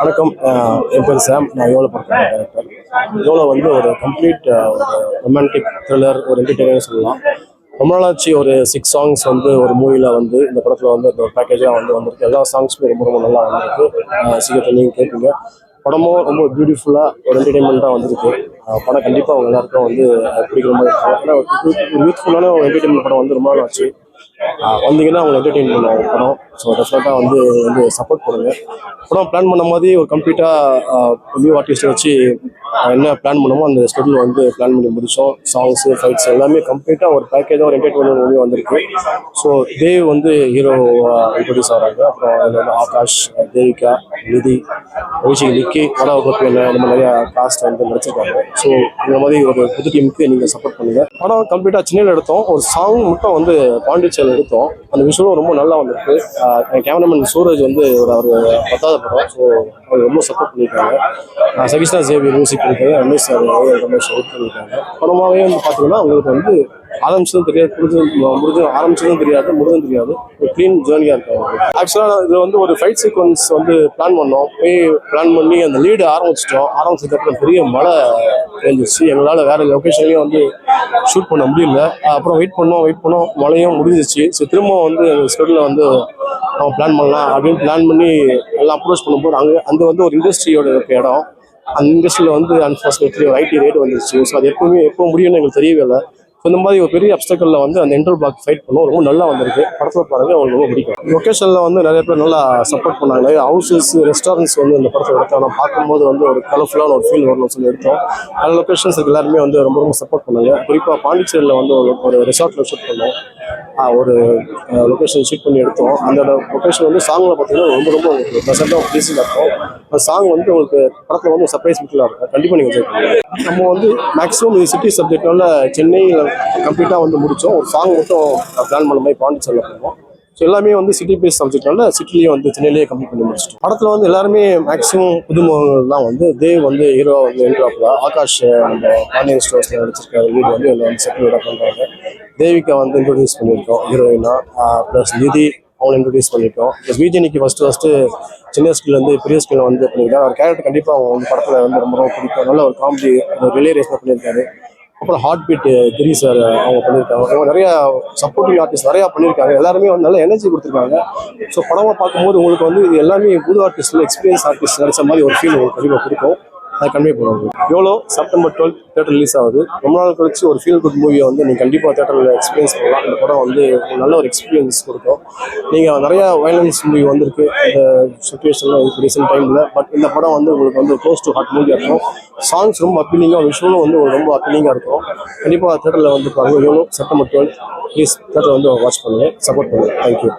வணக்கம். என் பேர் சாம். நான் யோலோ படத்தோட டேரக்டர் யோலோ வந்து ஒரு கம்ப்ளீட் ஒரு ரொமான்டிக் த்ரில்லர் ஒரு என்டர்டெயினர் சொல்லலாம். ரொம்ப நாளாச்சு ஒரு சிக்ஸ் சாங்ஸ் வந்து ஒரு மூவியில் வந்து இந்த படத்தில் வந்து ஒரு பேக்கேஜாக வந்து வந்திருக்கு. எல்லா சாங்ஸுமே ரொம்ப ரொம்ப நல்லா வந்திருக்கு. சீக்கிரத்தில் நீங்கள் கேட்பீங்க. படமும் ரொம்ப பியூட்டிஃபுல்லாக ஒரு என்டர்டெயின்மெண்ட்டாக வந்திருக்கு. படம் கண்டிப்பாக அவங்க எல்லாருக்கும் வந்து பிடிக்கிற மாதிரி இருக்கும். ஏன்னா ஒரு யூத்ஃபுல்லான ஒரு என்டர்டெயின்மெண்ட் படம் வந்து ரொம்ப நாள் ஆச்சு வந்தீங்கன்னா அவங்க என்டர்டெயின் பண்ண படம் ஸோ டெஃபினட்டாக வந்து வந்து சப்போர்ட் பண்ணுங்க. படம் பிளான் பண்ண மாதிரி ஒரு கம்ப்ளீட்டாக நியூ ஆர்டிஸ்ட்டை வச்சு என்ன பிளான் பண்ணமோ அந்த ஸ்கெடியூல் வந்து பிளான் பண்ணி முடிச்சோம். சாங்ஸு ஃபைட்ஸ் எல்லாமே கம்ப்ளீட்டாக ஒரு பேக்கேஜாக ஒரு என்டர்டெயின்மெண்ட் மூவி வந்திருக்கு. ஸோ தேவ் வந்து ஹீரோ இன்ட்ரடியூஸ் ஆகிறாங்க அப்புறம் ஆகாஷ் தேவிகா நிதி அபிஷேக் நிக்கி வட கோபியன் இந்த மாதிரி நிறையா காஸ்ட் வந்து நடிச்சிருக்காங்க. ஸோ இந்த மாதிரி ஒரு புது டீமுக்கு நீங்கள் சப்போர்ட் பண்ணுங்க. படம் கம்ப்ளீட்டாக சென்னையில் எடுத்தோம். ஒரு சாங் மட்டும் வந்து பாண்டிச்சேரியில் எடுத்தோம். அந்த விஷயம் ரொம்ப நல்லா வந்திருக்கு. என் கேமராமேன் சூரஜ் வந்து ஒரு அவர் பத்தாவது படம். ஸோ அவர் ரொம்ப சப்போர்ட் பண்ணியிருக்காங்க. சகிஷ்ணா சேவியர் மியூசிக் பண்ணியிருக்காங்க ரமேஷ் சார் ரமேஷ் ஒர்க் பண்ணியிருக்காங்க. படமாகவே வந்து பார்த்தீங்கன்னா உங்களுக்கு வந்து ஆரம்பிச்சதும் தெரியாது முடிஞ்சதும் முடிஞ்சு ஆரம்பிச்சதும் தெரியாது முடிஞ்சதும் தெரியாது. ஒரு க்ளீன் ஜேர்னியாக இருக்கும். ஆக்சுவலாக இது வந்து ஒரு ஃபைட் சீக்வன்ஸ் வந்து பிளான் பண்ணோம். போய் பிளான் பண்ணி அந்த லீடு ஆரம்பிச்சிட்டோம். ஆரம்பிச்சதுக்கப்புறம் பெரிய மழை பெஞ்சிச்சு எங்களால் வேறு லொக்கேஷன்லேயும் வந்து ஷூட் பண்ண முடியல. அப்புறம் வெயிட் பண்ணோம் வெயிட் பண்ணோம். மழையும் முடிஞ்சிச்சு ஸோ திரும்ப வந்து ஸ்கெடில் வந்து நம்ம பிளான் பண்ணலாம் அப்படின்னு பிளான் பண்ணி எல்லாம் அப்ரோச் பண்ணும்போது அங்கே அந்த வந்து ஒரு இண்டஸ்ட்ரியோட இருக்க இடம். அந்த இண்டஸ்ட்ரியில் வந்து அன்ஃபார்ச்சுனேட்லி ஒரு ஐடி ரேட் வந்துருச்சு. ஸோ அது எப்பவுமே எப்போ முடியும்னு எங்களுக்கு தெரியவே இல்லை. இந்த மாதிரி ஒரு பெரிய அப்டக்கலில் வந்து அந்த இன்டர் பிளாக் ஃபைட் பண்ணுவோம் ரொம்ப நல்லா வந்திருக்கு. படத்தில் பாருங்க அவங்களுக்கு ரொம்ப பிடிக்கும். லொக்கேஷனில் வந்து நிறைய பேர் நல்லா சப்போர்ட் பண்ணாங்க. ஹவுசஸ் ரெஸ்டாரண்ட்ஸ் வந்து இந்த படத்தில் எடுத்தோம். நான் பார்க்கும்போது வந்து ஒரு கலர்ஃபுல்லான ஒரு ஃபீல் வரணும்னு சொல்லி எடுத்தோம். பல லொக்கேஷன்ஸ் எல்லாருமே வந்து ரொம்ப ரொம்ப சப்போர்ட் பண்ணாங்க. குறிப்பாக பாண்டிச்சேரியில் வந்து ஒரு ஒரு ரிசார்ட்டில் ஷூட் பண்ணோம். ஒரு லொக்கேஷன் ஷூட் பண்ணி எடுத்தோம். அந்த லொக்கேஷன் வந்து சாங்கில் பார்த்தீங்கன்னா ரொம்ப ரொம்ப உங்களுக்கு ஒரு ப்ளீஸிங்காக இருக்கும். அந்த சாங் வந்து உங்களுக்கு படத்தில் வந்து சர்ப்ரைஸ் மிட்டிலாக இருக்கும். கண்டிப்பாக நீங்கள் என்ஜாய் பண்ணுங்க. நம்ம வந்து மேக்ஸிமம் இது சிட்டி சப்ஜெக்ட்னால சென்னையில் கம்ப்ளீட்டாக வந்து முடித்தோம் ஒரு சாங் மட்டும் பிளான் பண்ண மாதிரி பாண்டிச்சேரியில் பண்ணுவோம் ஸோ எல்லாமே வந்து சிட்டி பேஸ் சப்ஜெக்ட்னால சிட்டிலேயே வந்து சென்னையிலேயே கம்ப்ளீட் பண்ணி முடிச்சிட்டோம். படத்தில் வந்து எல்லாருமே மேக்ஸிமம் புதுமுகங்கள்லாம் வந்து தேவ் வந்து ஹீரோ வந்து என்ட்ராப்பில் ஆகாஷ் அந்த பாண்டியன் ஸ்டோர்ஸில் நடிச்சிருக்க வீடு வந்து எல்லாம் வந்து செட்டில் பண்ணுறாங்க தேவிகா வந்து இன்ட்ரடியூஸ் பண்ணியிருக்கோம் ஹீரோயினா ப்ளஸ் நிதி அவங்களை இன்ட்ரடியூஸ் பண்ணியிருக்கோம். ப்ளஸ் விஜயனிக்கு ஃபஸ்ட்டு ஃபஸ்ட்டு சின்ன ஸ்கூல்லேருந்து பெரிய ஸ்கில் வந்து பண்ணியிருக்காரு. அவர் கேரக்டர் கண்டிப்பாக அவங்க வந்து படத்தில் வந்து ரொம்ப ரொம்ப பிடிக்கும். நல்ல ஒரு காமெடி ஒரு ரிலே ரேஸ்லாம் பண்ணியிருக்காரு. அப்புறம் ஹார்ட் பீட் கிரி சார் அவங்க பண்ணியிருக்காங்க. அவங்க நிறையா சப்போர்ட்டிங் ஆர்டிஸ்ட் நிறையா பண்ணியிருக்காங்க. எல்லாருமே வந்து நல்ல எனர்ஜி கொடுத்துருக்காங்க. ஸோ படமாக பார்க்கும்போது உங்களுக்கு வந்து இது எல்லாமே புது ஆர்டிஸ்ட்டில் எக்ஸ்பீரியன்ஸ் ஆர்டிஸ்ட் நடிச்ச மாதிரி ஒரு ஃபீல் உங்களுக்கு கண்டிப்பாக கொடுக்கும். அதை கன்வே பண்ணுவாங்க எவ்வளோ? செப்டம்பர் டுவெல் தேட்டர் ரிலீஸ் ஆகுது. ரொம்ப நாள் கழிச்சு ஒரு ஃபீல் குட் மூவியை வந்து நீங்கள் கண்டிப்பாக தேட்டரில் எக்ஸ்பீரியன்ஸ் பண்ணலாம். இந்த படம் வந்து ஒரு நல்ல ஒரு எக்ஸ்பீரியன்ஸ் கொடுக்கும். நீங்கள் நிறையா வயலன்ஸ் மூவி வந்திருக்கு. இந்த சுச்சுவேஷனில் இப்போ ரீசெண்ட் டைமில் பட் இந்த படம் வந்து உங்களுக்கு வந்து க்ளோஸ் டு ஹார்ட் மூவியாக இருக்கும். சாங்ஸ் ரொம்ப அப்பீலிங்காக விஷுவலும் வந்து உங்களுக்கு ரொம்ப அப்பீலிங்காக இருக்கும். கண்டிப்பாக தேட்டரில் வந்து பாருங்கள் எவ்வளோ? செப்டம்பர் டுவெல் ப்ளீஸ் தேட்டரை வந்து வாட்ச் பண்ணுங்கள் சப்போர்ட் பண்ணுங்கள் தேங்க்யூ